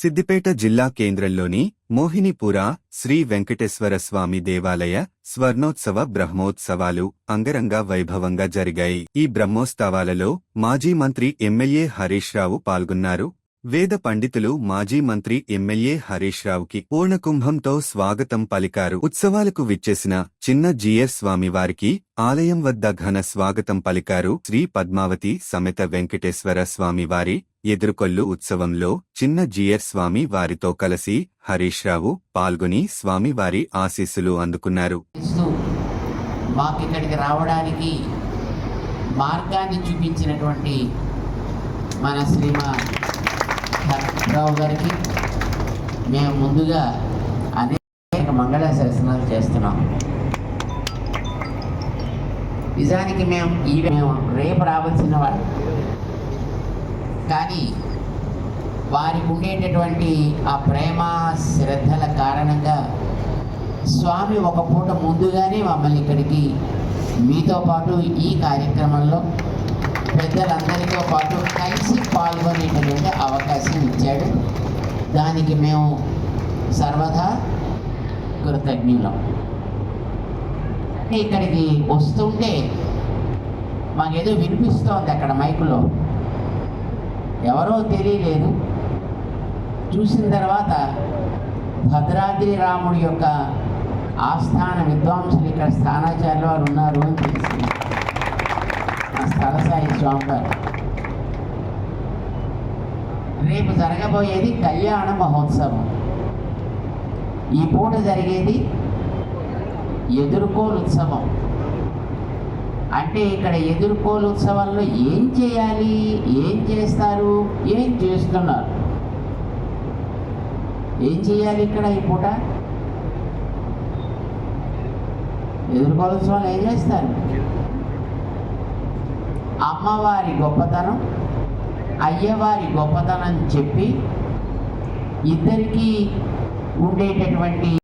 సిద్దిపేట జిల్లా కేంద్రంలోని మోహినిపుర శ్రీ వెంకటేశ్వర స్వామి దేవాలయ స్వర్ణోత్సవ బ్రహ్మోత్సవాలు అంగరంగ వైభవంగా జరిగాయి. ఈ బ్రహ్మోత్సవాలలో మాజీ మంత్రి ఎమ్మెల్యే హరీష్ రావు పాల్గొన్నారు. వేద పండితులు మాజీ మంత్రి ఎమ్మెల్యే హరీష్ రావుకి పూర్ణకుంభంతో స్వాగతం పలికారు. ఉత్సవాలకు విచ్చేసిన చిన్న జీఎస్ స్వామివారికి ఆలయం వద్ద ఘన స్వాగతం పలికారు శ్రీ పద్మావతి సమేత వెంకటేశ్వర స్వామివారి ఎదురుకొల్లు ఉత్సవంలో చిన్న జీఎర్ స్వామి వారితో కలిసి హరీష్ రావు పాల్గొని స్వామివారి ఆశీస్సులు అందుకున్నారు. మాకు ఇక్కడికి రావడానికి మార్గాన్ని చూపించినటువంటి మన శ్రీమా రావు గారికి మేము ముందుగా అనేక మంగళ శాసనాలు చేస్తున్నాం. నిజానికి మేము ఈ మేము రేపు రావాల్సిన వాళ్ళు కానీ వారికి ఉండేటటువంటి ఆ ప్రేమ శ్రద్ధల కారణంగా స్వామి ఒక పూట ముందుగానే మమ్మల్ని ఇక్కడికి మీతో పాటు ఈ కార్యక్రమంలో పెద్దలందరితో పాటు కలిసి పాల్గొనేటటువంటి అవకాశం ఇచ్చాడు. దానికి మేము సర్వదా కృతజ్ఞులం. ఇక్కడికి వస్తుంటే మాకేదో వినిపిస్తోంది అక్కడ మైకులో. ఎవరో తెలియలేదు. చూసిన తర్వాత భద్రాద్రి రాముడి యొక్క ఆస్థాన విద్వాంసులు ఇక్కడ స్థానాచార్యులు వారు ఉన్నారు అని తెలిసింది. ఆ స్థలసాయి స్వామి గారు రేపు జరగబోయేది కళ్యాణ మహోత్సవం. ఈ పూట జరిగేది ఎదుర్కోలు ఉత్సవం. అంటే ఇక్కడ ఎదుర్కోలు ఉత్సవాల్లో ఏం చేయాలి? ఏం చేస్తారు? ఏం చేస్తున్నారు? ఏం చేయాలి ఇక్కడ ఈ పూట? ఎదుర్కోలు ఉత్సవాలు ఏం చేస్తారు? అమ్మవారి గొప్పతనం అయ్యవారి గొప్పతనం చెప్పి ఇద్దరికీ ఉండేటటువంటి